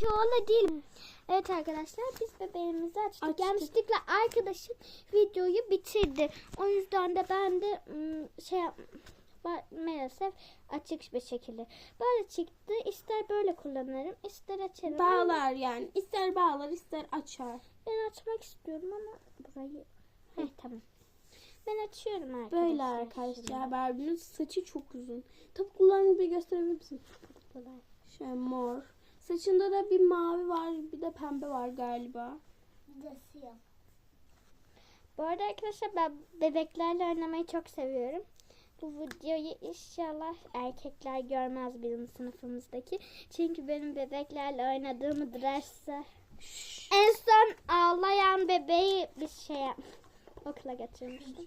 ki öyle değil. Evet arkadaşlar biz bebeğimizi açtık. Açtık. Yanlışlıkla arkadaşım videoyu bitirdi. O yüzden de ben de şey maalesef açık bir şekilde. Böyle çıktı. İster böyle kullanırım, ister açarım. Bağlar yani. İster bağlar ister açar. Ben açmak istiyorum ama burayı... Heh, tamam. Ben açıyorum arkadaşlar. Böyle arkadaşlar. Barbie'nin saçı çok uzun. Topuklarını bir gösterebilir misin? Şöyle mor. Saçında da bir mavi var bir de pembe var galiba. Bu arada arkadaşlar ben bebeklerle oynamayı çok seviyorum. Bu videoyu inşallah erkekler görmez bizim sınıfımızdaki. Çünkü benim bebeklerle oynadığımı derse en son ağlayan bebeği bir şey okula götürmüştüm.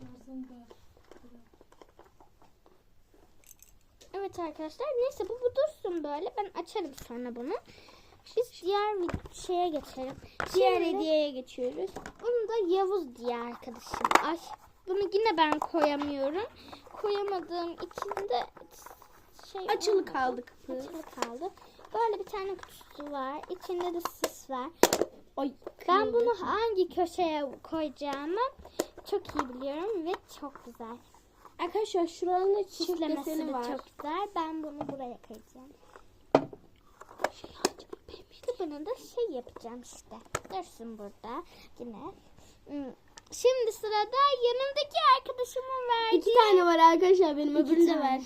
Evet arkadaşlar neyse bu, bu dursun böyle. Ben açarım sonra bunu. Biz diğer şeye geçelim. Diğer Şimdi- hediyeye geçiyoruz. bunu da Yavuz diye arkadaşım. Ay bunu yine ben koyamıyorum. Koyamadığım için de şey Açılı olmadı. kaldı kapı. Açılı kaldı. Böyle bir tane kutusu var. İçinde de sis var. Ay, Ben bunu hangi köşeye koyacağımı çok iyi biliyorum ve çok güzel. Arkadaşlar şuranın Çiftlemesi de var. çok güzel. Ben bunu buraya koyacağım. Bunu da şey yapacağım işte. Dursun burada yine. Hmm. Şimdi sırada yanımdaki arkadaşımın verdiği İki tane var arkadaşlar benim öbürünü de ver.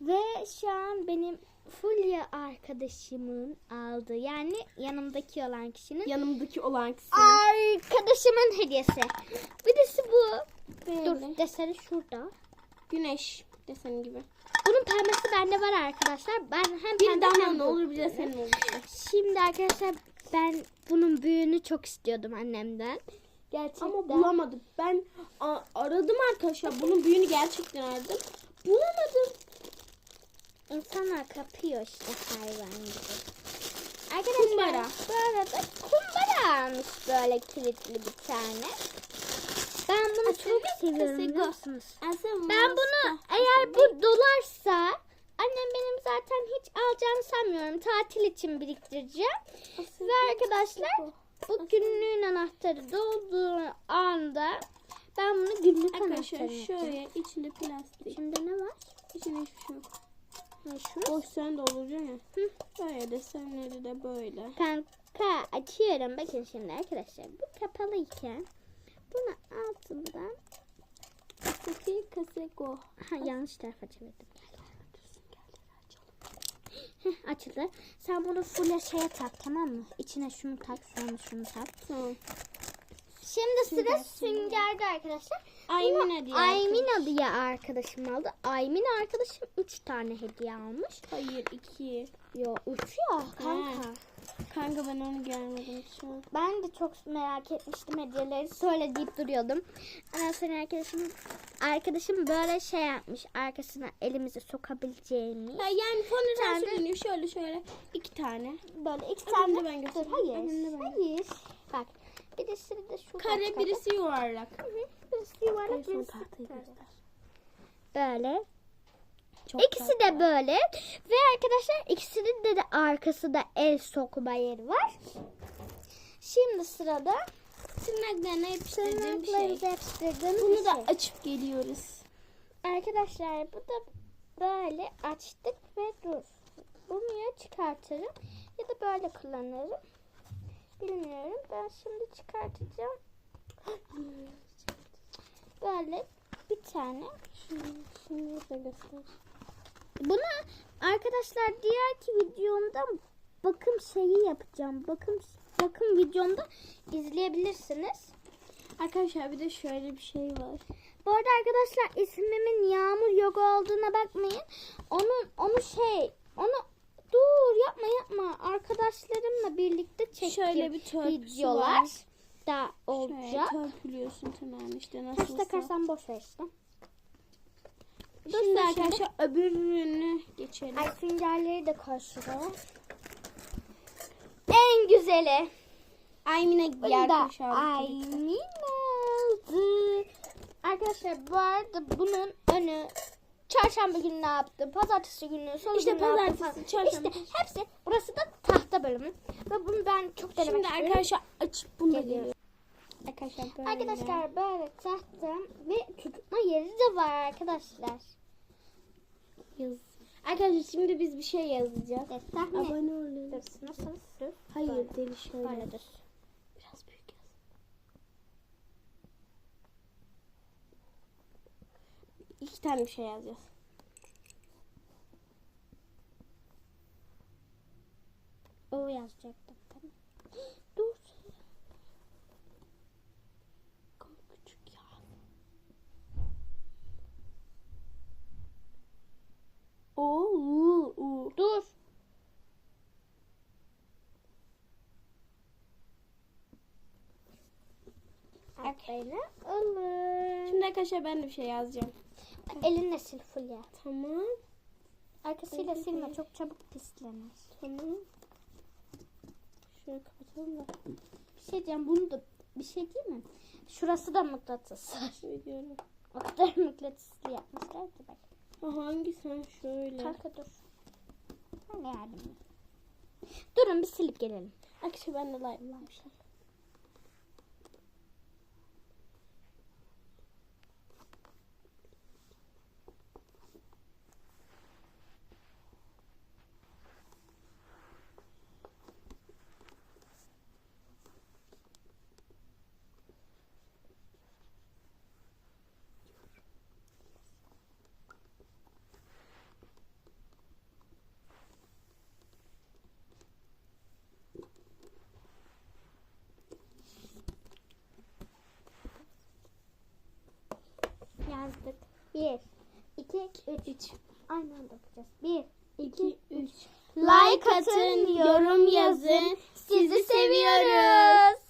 ve şu an benim Fulya arkadaşımın aldığı yani yanımdaki olan kişinin Yanımdaki olan kişi. arkadaşımın hediyesi. Birisi bu. Böyle. Dur deseni şurada. Güneş deseni gibi. Bunun pembesi bende var arkadaşlar. Ben hem Bir pembe hem ne olur bir de senin olur. Şimdi arkadaşlar ben bunun büyüğünü çok istiyordum annemden. Gerçekten. Ama bulamadım. Ben aradım arkadaşlar. Bunun büyüğünü gerçekten aradım. Bulamadım. İnsanlar kapıyor işte hayvan gibi. Arkadaşlar Kumbara. bu arada kumbara almış böyle kilitli bir tane. Ben bunu çok seviyorum biliyor musunuz? Ben bunu eğer bu dolarsa annem benim zaten hiç alacağını sanmıyorum. Tatil için biriktireceğim. Ve arkadaşlar bu günlüğün anahtarı dolduğu anda ben bunu günlük Arkadaşlar anahtarı yapacağım. şöyle içinde plastik. İçinde ne var? İçinde hiçbir şey yok. Ne şu? Boş sen dolduracaksın ya. Hı. Böyle desenleri de böyle. Kanka açıyorum. Bakın şimdi arkadaşlar. Bu kapalıyken bunu altından Saki kaseko. ha, yanlış tarafa çevirdim. Heh, açıldı. Sen bunu full şeye tak tamam mı? İçine şunu tak sonra şunu tak. Tamam. Şimdi sıra Sünger, süngerde arkadaşlar. Aymine diye. Aymina diye arkadaşım aldı. Aymina arkadaşım 3 tane hediye almış. Hayır iki. Yo 3 ya kanka. Kanka ben onu görmedim şu an. Ben de çok merak etmiştim hediyeleri. Söyle deyip duruyordum. Ondan sonra arkadaşım, arkadaşım böyle şey yapmış. Arkasına elimizi sokabileceğimiz. Ya yani tane- sürünüyor şöyle şöyle. iki tane. Böyle iki tane. ben Dur, göstereyim. hayır. Ben Hayır. Bak. Birisi de şu Kare birisi yuvarlak. birisi yuvarlak Hayır, son birisi kare. göster. Böyle. Çok İkisi de böyle. Ve arkadaşlar ikisinin de, de arkası da el sokma yeri var. Şimdi sırada Tırnaklarına yapıştırdığım şey. yapıştırdığımız Bunu bir da şey. açıp geliyoruz. Arkadaşlar bu da böyle açtık ve dur. Bunu ya çıkartırım ya da böyle kullanırım. Bilmiyorum. Ben şimdi çıkartacağım. Böyle bir tane. Şunu, şunu da göster. Bunu arkadaşlar diğerki videomda bakım şeyi yapacağım. Bakım bakım videomda izleyebilirsiniz. Arkadaşlar bir de şöyle bir şey var. Bu arada arkadaşlar ismimin Yağmur Yoga olduğuna bakmayın. Onun onu şey onu dur yapma yapma arkadaşlarımla birlikte çektiğim Şöyle bir videolar var. da Şöyle olacak. törpülüyorsun tırnağını işte nasıl Taş takarsan boş ver işte. Şimdi arkadaşlar öbürünü geçelim. Ay fingerleri de şuraya. En güzeli. Aymine Bunu diğer da kaşar. Aymin aldı. Arkadaşlar bu arada bunun önü çarşamba günü ne yaptı? Pazartesi günü, salı İşte günü ne yaptı pazartesi, çarşamba. İşte hepsi burası da tahta bölümü. Ve bunu ben çok denemek Şimdi arkadaşlar açıp bunu Geliyor. Arkadaşlar böyle. Arkadaşlar böyle tahta ve tutma yeri de var arkadaşlar. Yaz. Arkadaşlar şimdi biz bir şey yazacağız. Defter ne? Abone olun. Dur, Nasıl? Dur. Hayır Böyle. değil şöyle. Böyle dur. Biraz büyük yaz. İki tane bir şey yazacağız. O yazacaktım. Tamam. Dur. Ama küçük ya. O, u, u. Dur. Böyle olur. Şimdi arkadaşlar ben de bir şey yazacağım. Elinle sil Fulya. Tamam. Arkasıyla Öyle silme değil. çok çabuk pislenir. Tamam. Şunu kapatalım da. Bir şey diyeceğim bunu da bir şey değil mi? Şurası da mıknatıs. Söylüyorum. o kadar mıknatıslı yapmışlar ki bak. Ha, hangi sen şöyle. Kanka dur. Ben yardım. Durun bir silip gelelim. Arkadaşlar ben de live yazdık. 1, 2, 3. Aynı anda okuyacağız. 1, 2, 3. Like atın, yorum yazın. Sizi seviyoruz.